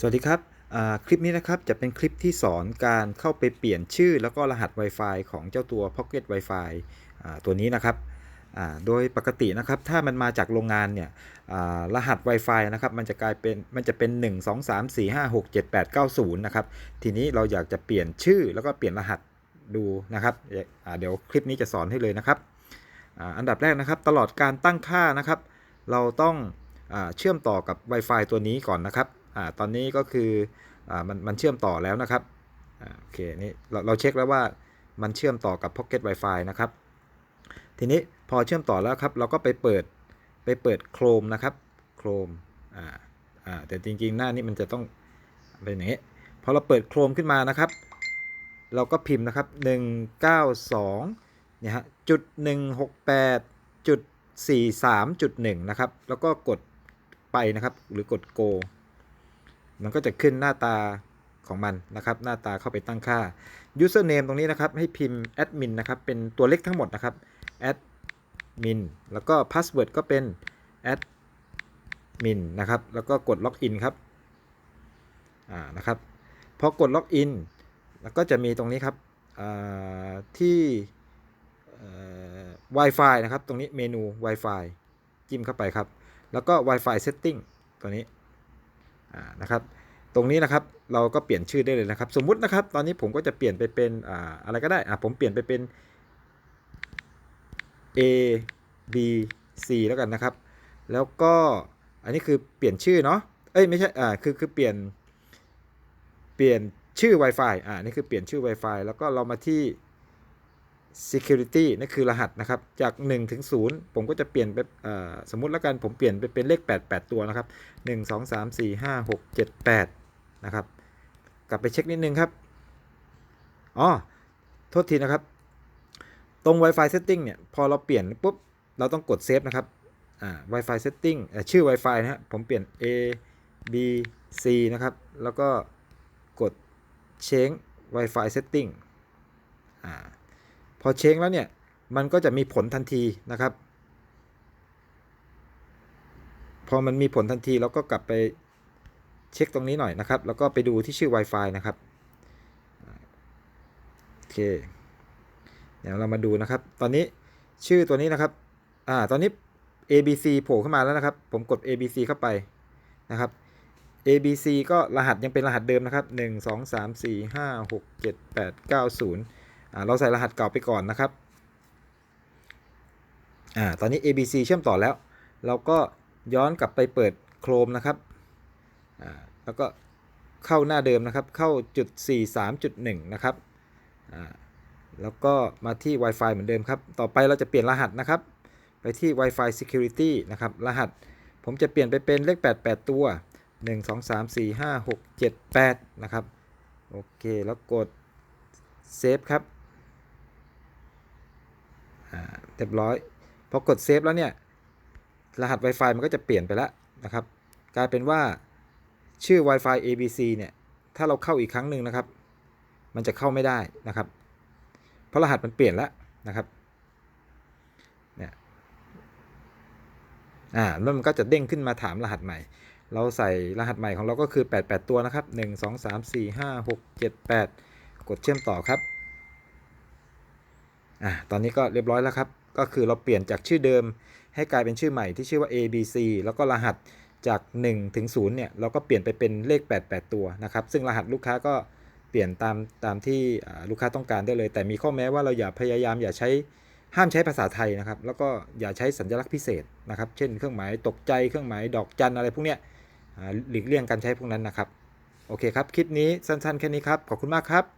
สวัสดีครับ คลิปนี้นะครับจะเป็นคลิปที่สอนการเข้าไปเปลี่ยนชื่อแล้วก็รหัส Wi-Fi ของเจ้าตัว Pocket Wi-Fi ตัวนี้นะครับโดยปกตินะครับถ้ามันมาจากโรงงานเนี่ยรหัส Wi-Fi นะครับมันจะกลายเป็นมันจะเป็น 1 2 3 4 5 6 7 8 9 0 นะครับ ทีนี้เราอยากจะเปลี่ยนชื่อแล้วก็เปลี่ยนรหัสดูนะครับเดี๋ยวคลิปนี้จะสอนให้เลยนะครับอันดับแรกนะครับตลอดการตั้งค่านะครับ เราต้องอเชื่อมต่อกับ Wi-Fi ตัวนี้ก่อนนะครับ อาตอนนี้ก็คืออามันมันเชื่อมต่อแล้วนะครับอ่าโอเคนี่เราเราเช็คแล้วว่ามันเชื่อมต่อกับ Pocket Wi-Fi นะครับ ทีนี้พอเชื่อมต่อแล้วครับ เราก็ไปเปิดไปเปิด Chrome นะครับ Chrome อ่าอ่าแต่จริงๆ หน้านี้มันจะต้องเป็นอย่างนี้พอเราเปิด Chrome ขึ้นมานะครับ เราก็พิมพ์นะครับ 192เนี่ยฮะจุด168จุด43.1 นะครับ แล้วก็กดไปนะครับ หรือกด go มันก็จะขึ้นหน้าตาของมันนะครับ หน้าตาเข้าไปตั้งค่า username ตรงนี้นะครับ ให้พิมพ์ admin นะครับ เป็นตัวเล็กทั้งหมดนะครับ admin แล้วก็ password ก็เป็น admin นะครับ แล้วก็กด login ครับ อ่า นะครับ พอกด login แล้วก็จะมีตรงนี้ครับ ที่ Wi-Fi นะครับ ตรงนี้เมนู Wi-Fi จิ้มเข้าไปครับ แล้วก็ Wi-Fi setting ตัวนี้ นะครับ ตรงนี้นะครับเราก็เปลี่ยนชื่อได้เลยนะครับ สมมุตินะครับ ตอนนี้ผมก็จะเปลี่ยนไปเป็นออะไรก็ได้ผมเปลี่ยนไปเป็น A B C แล้วกันนะครับ แล้วก็อันนี้คือเปลี่ยนชื่อเนาะเอ้ยไม่ใช่อ่าคือคือเปลี่ยนเปลี่ยนชื่อ Wi-Fi อ่านี่คือเปลี่ยนชื่อ Wi-Fi แล้วก็เรามาที่ security นั่นคือรหัสนะครับ จาก 1 ถึง 0 ผมก็จะเปลี่ยนไปสมมุติแล้วกันผมเปลี่ยนไปเป็นเลข 8 8 ตัวนะครับ 1 2 3 4 5 6 7 8 นะครับ กลับไปเช็คนิดนึงครับ อ๋อ โทษทีนะครับ ตรง Wi-Fi setting เนี่ย พอเราเปลี่ยนปุ๊บ เราต้องกดเซฟนะครับ อ่า Wi-Fi setting ชื่อ Wi-Fi นะฮะ ผมเปลี่ยน A B C นะครับ แล้วก็กด change Wi-Fi setting อ่า พอเช็คแล้วเนี่ยมันก็จะมีผลทันทีนะครับ พอมันมีผลทันทีเราก็กลับไปเช็คตรงนี้หน่อยนะครับ แล้วก็ไปดูที่ชื่อ Wi-Fi นะครับโอเคเดี๋ยวเรามาดูนะครับ ตอนนี้ชื่อตัวนี้นะครับอ่าตอนนี้ ABC โผล่ขึ้นมาแล้วนะครับ ผมกด ABC เข้าไปนะครับ ABC ก็รหัสยังเป็นรหัสเดิมนะครับ 1 2 3 4 5 6 7 8 9 0อ่า เราใส่รหัสเก่าไปก่อนนะครับอ่าตอนนี้ ABC เชื่อมต่อแล้ว เราก็ย้อนกลับไปเปิด Chrome นะครับอ่าแล้วก็เข้าหน้าเดิมนะครับ เข้าจุด 43.1 นะครับอ่าแล้วก็มาที่ Wi-Fi เหมือนเดิมครับ ต่อไปเราจะเปลี่ยนรหัสนะครับ ไปที่ Wi-Fi Security นะครับ รหัสผมจะเปลี่ยนไปเป็นเลข 88 ตัว 1 2 3 4 5 6 7 8 นะครับ โอเค แล้วกดเซฟครับ อ่า เรียบร้อยพอกดเซฟแล้วเนี่ยรหัส Wi-Fi มันก็จะเปลี่ยนไปแล้วนะครับ กลายเป็นว่าชื่อ Wi-Fi ABC เนี่ยถ้าเราเข้าอีกครั้งหนึ่งนะครับ มันจะเข้าไม่ได้นะครับ เพราะรหัสมันเปลี่ยนแล้วนะครับเนี่ยอ่าแล้วมันก็จะเด้งขึ้นมาถามรหัสใหม่ เราใส่รหัสใหม่ของเราก็คือ 88 ตัวนะครับ 1 2 3 4 5 6 7 8 กดเชื่อมต่อครับ อ่าตอนนี้ก็เรียบร้อยแล้วครับ ก็คือเราเปลี่ยนจากชื่อเดิม ให้กลายเป็นชื่อใหม่ที่ชื่อว่า ABC แล้วก็รหัสจาก1ถึง0เนี่ยเราก็เปลี่ยนไปเป็นเลข 88 ตัวนะครับ ซึ่งรหัสลูกค้าก็เปลี่ยนตามตามที่ลูกค้าต้องการได้เลย แต่มีข้อแม้ว่าเราอย่าพยายามอย่าใช้ห้ามใช้ภาษาไทยนะครับ แล้วก็อย่าใช้สัญลักษณ์พิเศษนะครับ เช่นเครื่องหมายตกใจเครื่องหมายดอกจันอะไรพวกเนี้ยหลีกเลี่ยงการใช้พวกนั้นนะครับ โอเคครับ คลิปนี้สั้นๆแค่นี้ครับ ขอบคุณมากครับ